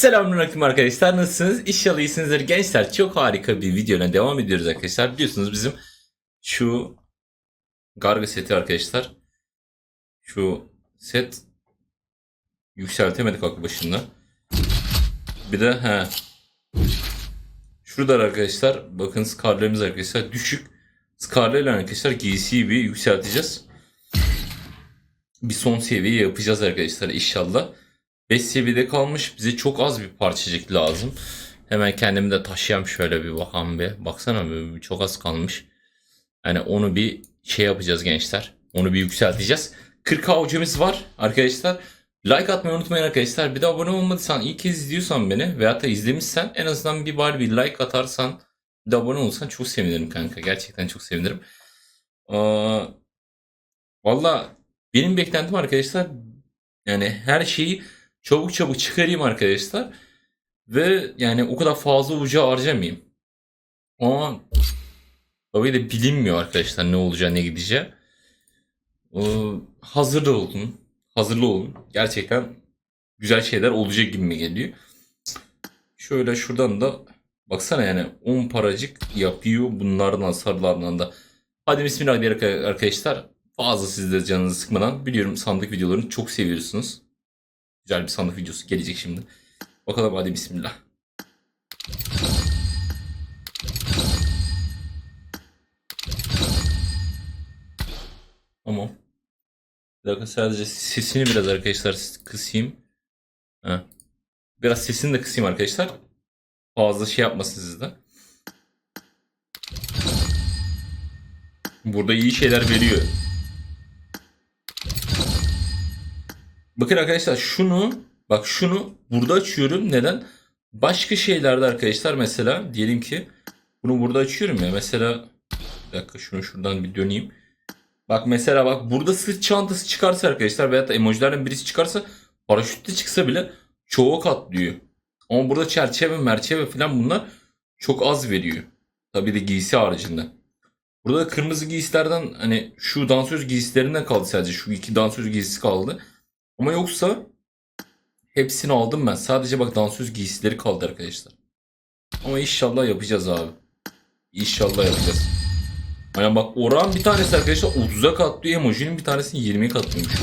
Selamünaleyküm arkadaşlar nasılsınız? İnşallah iyisinizdir gençler. Çok harika bir videoyla devam ediyoruz arkadaşlar. Biliyorsunuz bizim şu Garga seti arkadaşlar. Şu set yükseltemedik aklı başında. Bir de he. Şurada arkadaşlar bakın skarlarımız arkadaşlar düşük. Skarlarla arkadaşlar giysiyi bir yükselteceğiz. Bir son seviye yapacağız arkadaşlar inşallah. 5 seviyede kalmış. Bize çok az bir parçacık lazım. Hemen kendimi de taşıyayım şöyle bir bakalım bir. Baksana bir, çok az kalmış. Yani onu bir şey yapacağız gençler. Onu bir yükselteceğiz. 40 avcımız var arkadaşlar. Like atmayı unutmayın arkadaşlar. Bir de abone olmadıysan ilk kez izliyorsan beni veyahut da izlemişsen en azından bir bari bir like atarsan bir de abone olursan çok sevinirim kanka. Gerçekten çok sevinirim. Aa, Valla benim beklentim arkadaşlar yani her şeyi çabuk çabuk çıkarayım arkadaşlar. Ve yani o kadar fazla ucu harcamayayım. Ama de bilinmiyor arkadaşlar ne olacağı ne gideceği. Ee, hazırda olun. Hazırlı olun. Gerçekten güzel şeyler olacak gibi mi geliyor. Şöyle şuradan da baksana yani 10 paracık yapıyor bunlardan sarılardan da. Hadi bismillah arkadaşlar fazla siz de canınızı sıkmadan biliyorum sandık videolarını çok seviyorsunuz. Güzel bir sandık videosu gelecek şimdi. Bakalım hadi bismillah. Tamam. Bir dakika sadece sesini biraz arkadaşlar kısayım. Ha. Biraz sesini de kısayım arkadaşlar. Fazla şey yapmasın sizde. Burada iyi şeyler veriyor. Bakın arkadaşlar şunu bak şunu burada açıyorum. Neden? Başka şeylerde arkadaşlar mesela diyelim ki bunu burada açıyorum ya. Mesela bir dakika şunu şuradan bir döneyim. Bak mesela bak burada sırt çantası çıkarsa arkadaşlar veyahut da emojilerden birisi çıkarsa paraşütle çıksa bile çoğu katlıyor. Ama burada çerçeve merçeve falan bunlar çok az veriyor. Tabii de giysi haricinde. Burada kırmızı giysilerden hani şu dansöz giysilerinden kaldı sadece. Şu iki dansöz giysisi kaldı. Ama yoksa hepsini aldım ben. Sadece bak dansöz giysileri kaldı arkadaşlar. Ama inşallah yapacağız abi. İnşallah yapacağız. Hani bak oran bir tanesi arkadaşlar 30'a katlıyor. Emojinin bir tanesini 20'ye katlıyormuş.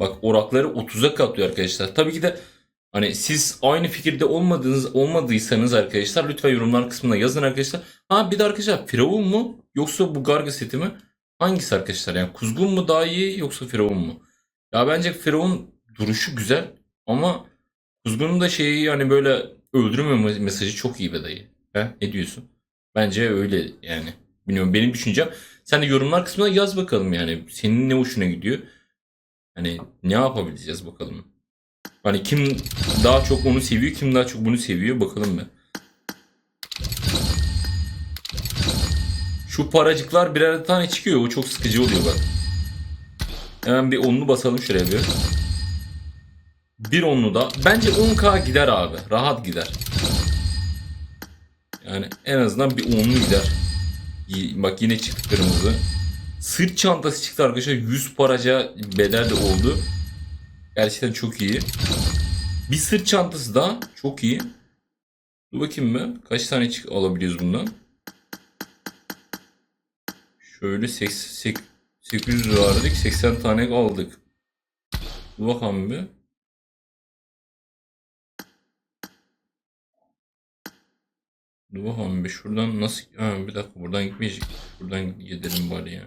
Bak orakları 30'a katlıyor arkadaşlar. Tabii ki de hani siz aynı fikirde olmadığınız olmadıysanız arkadaşlar lütfen yorumlar kısmına yazın arkadaşlar. Ha bir de arkadaşlar Firavun mu yoksa bu Garga seti mi? Hangisi arkadaşlar? Yani Kuzgun mu daha iyi yoksa Firavun mu? Ya bence Firavun duruşu güzel ama Kuzgun'un da şeyi yani böyle öldürme mesajı çok iyi be dayı. He? Ne diyorsun? Bence öyle yani. Bilmiyorum benim düşüncem. Sen de yorumlar kısmına yaz bakalım yani. Senin ne hoşuna gidiyor? Hani ne yapabileceğiz bakalım. Hani kim daha çok onu seviyor, kim daha çok bunu seviyor bakalım be. Şu paracıklar birer tane çıkıyor. O çok sıkıcı oluyor bak. Hemen bir onlu basalım şuraya bir. Bir onlu da. Bence 10k gider abi. Rahat gider. Yani en azından bir onlu gider. Bak yine çıktı kırmızı. Sırt çantası çıktı arkadaşlar. 100 paraca bedel de oldu. Gerçekten çok iyi. Bir sırt çantası da çok iyi. Dur bakayım mı? Kaç tane alabiliyoruz bundan? Şöyle 800 800 verdik. 80 tane aldık. Dur bakalım bir. Dur bakalım bir şuradan nasıl... Ha, bir dakika buradan gitmeyecek. Buradan gidelim bari ya.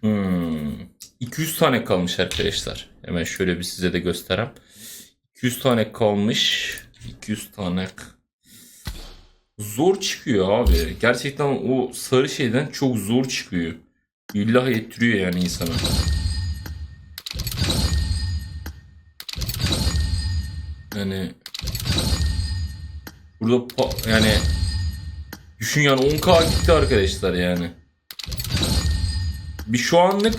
Hmm. 200 tane kalmış arkadaşlar. Hemen şöyle bir size de göstereyim. 200 tane kalmış. 200 tane. Zor çıkıyor abi. Gerçekten o sarı şeyden çok zor çıkıyor. İllah ettiriyor yani insana. Yani burada yani düşün yani 10k gitti arkadaşlar yani. Bir şu anlık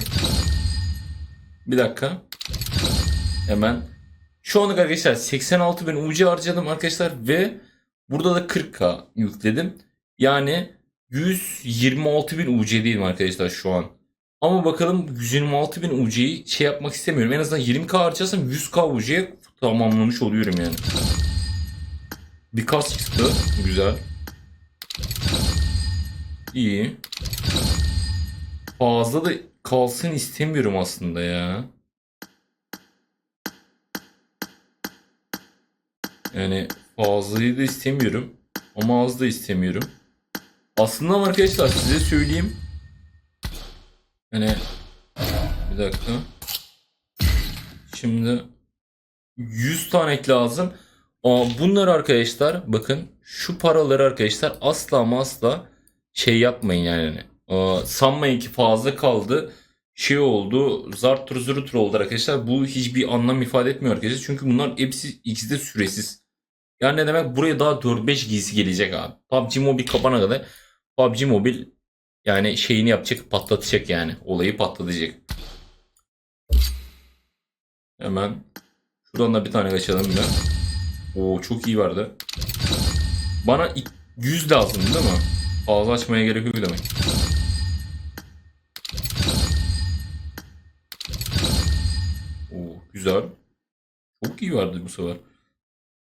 bir dakika. Hemen. Şu anlık arkadaşlar 86 bin UC harcadım arkadaşlar ve burada da 40k yükledim. Yani 126 bin UC değilim arkadaşlar şu an. Ama bakalım 126 bin UC'yi şey yapmak istemiyorum. En azından 20k harcarsam 100k UC'ye tamamlamış oluyorum yani. Bir kas çıktı. Güzel. İyi. Fazla da kalsın istemiyorum aslında ya. Yani fazlayı da istemiyorum. Ama az da istemiyorum. Aslında arkadaşlar size söyleyeyim. Hani bir dakika. Şimdi 100 tane lazım. Aa, bunlar arkadaşlar bakın şu paraları arkadaşlar asla ama asla şey yapmayın yani. Aa, sanmayın ki fazla kaldı. Şey oldu. Zart tur zurt tur oldu arkadaşlar. Bu hiçbir anlam ifade etmiyor arkadaşlar. Çünkü bunlar hepsi ikisi de süresiz. Yani ne demek? Buraya daha 4-5 giysi gelecek abi. PUBG Mobile kapana kadar PUBG Mobile yani şeyini yapacak, patlatacak yani. Olayı patlatacak. Hemen şuradan da bir tane kaçalım bir. Oo çok iyi vardı. Bana i- 100 lazım değil mi? Fazla açmaya gerek yok demek. Oo güzel. Çok iyi vardı bu sefer.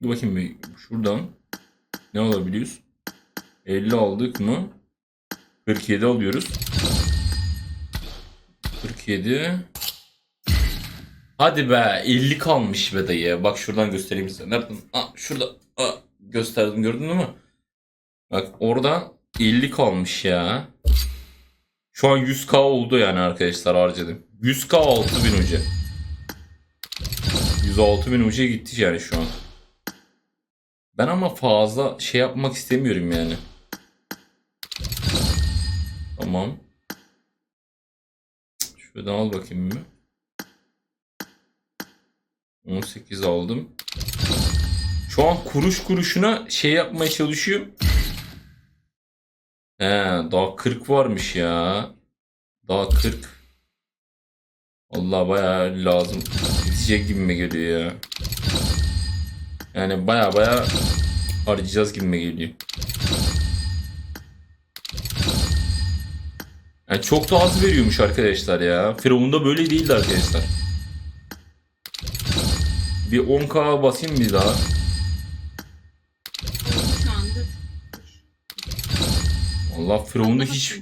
Dur bakayım bir şuradan ne alabiliyoruz? 50 aldık mı? 47 alıyoruz. 47. Hadi be 50 kalmış be dayı. Bak şuradan göstereyim size. Nereden? Aa, şurada. Aa, gösterdim gördün mü? Bak orada 50 kalmış ya. Şu an 100k oldu yani arkadaşlar harcadım. 100k 6000 ucu. 106 bin ucuya gitti yani şu an. Ben ama fazla şey yapmak istemiyorum yani. Tamam. Şuradan al bakayım bir. 18 aldım. Şu an kuruş kuruşuna şey yapmaya çalışıyorum. He, daha 40 varmış ya. Daha 40. Allah bayağı lazım. Bitecek gibime geliyor ya. Yani baya baya harcayacağız gibime geliyor. Yani çok da az veriyormuş arkadaşlar ya. Firavun'da böyle değildi arkadaşlar. Bir 10k basayım bir daha. Allah Firavun'da hiç...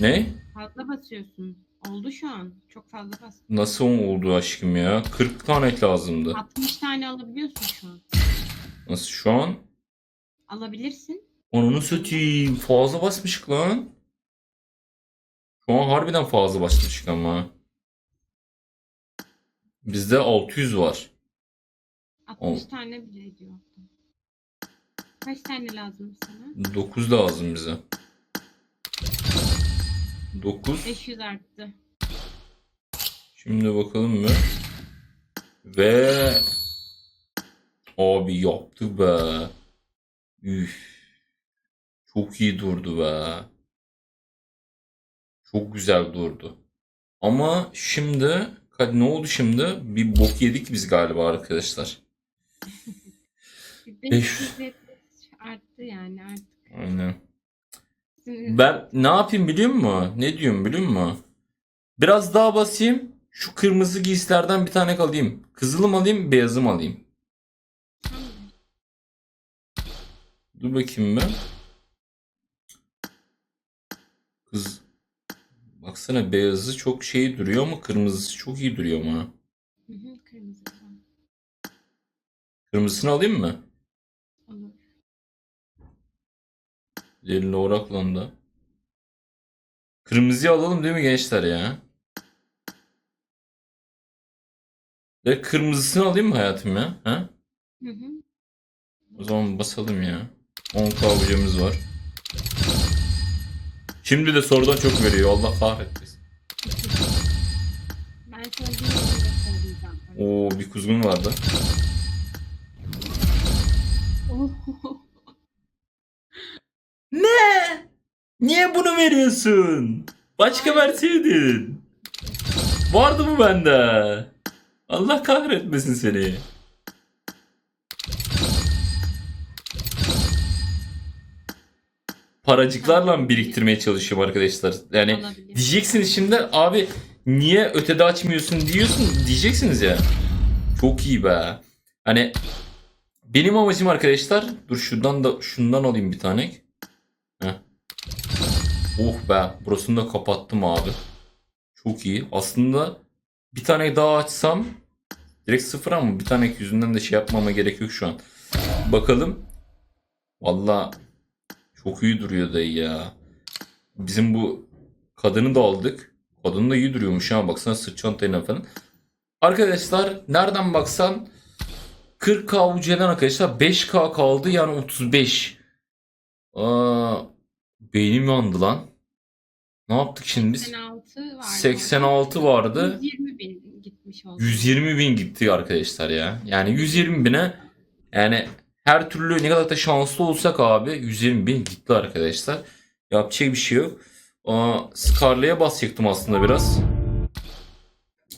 Ne? Fazla basıyorsun. Oldu şu an. Çok fazla bas. Nasıl oldu aşkım ya? 40 tane lazımdı. 60 tane alabiliyorsun şu an. Nasıl şu an? Alabilirsin. Onu satayım. Fazla basmışık lan. Şu an harbiden fazla basmışık ama. Bizde 600 var. 60 Ol. tane bile ediyor. Kaç tane lazım sana? 9 lazım bize. 9. 500 arttı. Şimdi bakalım mı? Ve abi yaptık be. Üf. Çok iyi durdu be. Çok güzel durdu. Ama şimdi ne oldu şimdi? Bir bok yedik biz galiba arkadaşlar. Bir Beş- 570 arttı yani artık. Aynen. Ben ne yapayım biliyor musun? Ne diyorum biliyor musun? Biraz daha basayım. Şu kırmızı giysilerden bir tane alayım. Kızılı mı alayım, beyazı mı alayım? Dur bakayım ben. Kız baksana beyazı çok şey duruyor ama kırmızısı çok iyi duruyor ama. Hı hı, kırmızı tamam. Kırmızısını alayım mı? Olur. Lelli oraklan da. Kırmızıyı alalım değil mi gençler ya? Ve kırmızısını alayım mı hayatım ya? Ha? Hı hı. O zaman basalım ya. 10k avucumuz var. Şimdi de sorudan çok veriyor. Allah kahretmesin. Ben yorum göstereceğim. Oo bir kuzgun vardı. Ne? Niye bunu veriyorsun? Başka verseydin. Vardı mı bende? Allah kahretmesin seni. Paracıklarla biriktirmeye çalışıyorum arkadaşlar. Yani Olabilir. diyeceksiniz şimdi abi niye ötede açmıyorsun diyorsun diyeceksiniz ya. Çok iyi be. Hani benim amacım arkadaşlar dur şuradan da şundan alayım bir tane. Heh. Oh be burasını da kapattım abi. Çok iyi. Aslında bir tane daha açsam direkt sıfır ama bir tane yüzünden de şey yapmama gerek yok şu an. Bakalım. Valla çok iyi duruyor dayı ya. Bizim bu kadını da aldık. Kadın da iyi duruyormuş ha baksana sırt çantayla falan. Arkadaşlar nereden baksan 40k UC'den arkadaşlar 5k kaldı yani 35. Aa, beynim yandı lan. Ne yaptık şimdi biz? 86 vardı. 86 vardı. 120 bin gitmiş oldu. 120 bin gitti arkadaşlar ya. Yani 120 bine yani her türlü ne kadar da şanslı olsak abi 120 bin gitti arkadaşlar. Yapacak bir şey yok. Aa, Scarlet'e basacaktım aslında biraz.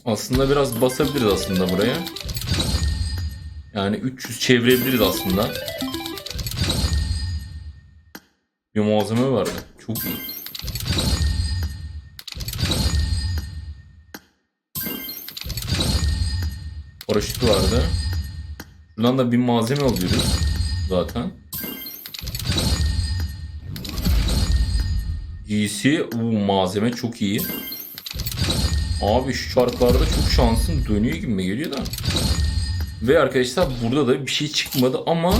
Aslında biraz basabiliriz aslında buraya. Yani 300 çevirebiliriz aslında. Bir malzeme vardı. Çok iyi. Paraşütü vardı. Buradan da bir malzeme alıyoruz zaten. Giysi, bu malzeme çok iyi. Abi şu çarklarda çok şansın dönüyor gibi geliyor da. Ve arkadaşlar burada da bir şey çıkmadı ama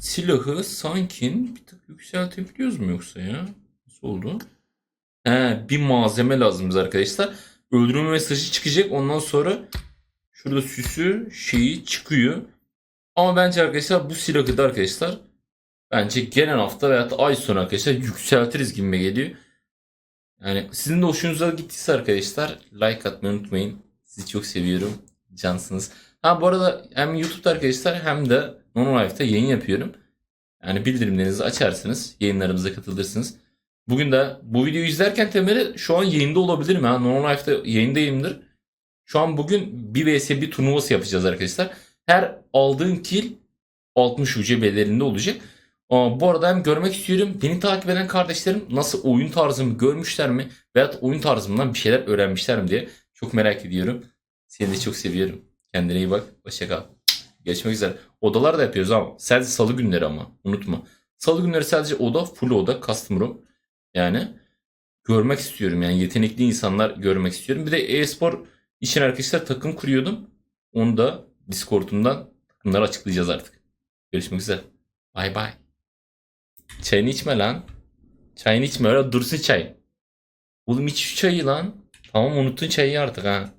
silahı sanki bir tık yükseltebiliyoruz mu yoksa ya? Nasıl oldu? He, bir malzeme lazım bize arkadaşlar. Öldürme mesajı çıkacak ondan sonra Şurada süsü şeyi çıkıyor. Ama bence arkadaşlar bu silahı da arkadaşlar bence gelen hafta veya ay sonu arkadaşlar yükseltiriz gibi geliyor. Yani sizin de hoşunuza gittiyse arkadaşlar like atmayı unutmayın. Sizi çok seviyorum. Cansınız. Ha bu arada hem YouTube'da arkadaşlar hem de Nono Life'da yayın yapıyorum. Yani bildirimlerinizi açarsınız. Yayınlarımıza katılırsınız. Bugün de bu videoyu izlerken temeli şu an yayında olabilirim. Ha. Nono Life'da yayındayımdır. Şu an bugün 1 vs 1 turnuvası yapacağız arkadaşlar. Her aldığın kill 60 UC bedelinde olacak. Bu arada hem görmek istiyorum. Beni takip eden kardeşlerim nasıl oyun tarzımı görmüşler mi? Veyahut oyun tarzımdan bir şeyler öğrenmişler mi diye çok merak ediyorum. Seni de çok seviyorum. Kendine iyi bak. Hoşça kal. Görüşmek üzere. Odalar da yapıyoruz ama sadece salı günleri ama unutma. Salı günleri sadece oda, full oda, custom room. Yani görmek istiyorum yani yetenekli insanlar görmek istiyorum. Bir de e-spor için arkadaşlar takım kuruyordum. Onu da Discord'umdan takımları açıklayacağız artık. Görüşmek üzere. Bay bay. Çayını içme lan. Çayını içme öyle dursun çay. Oğlum iç şu çayı lan. Tamam unuttun çayı artık ha.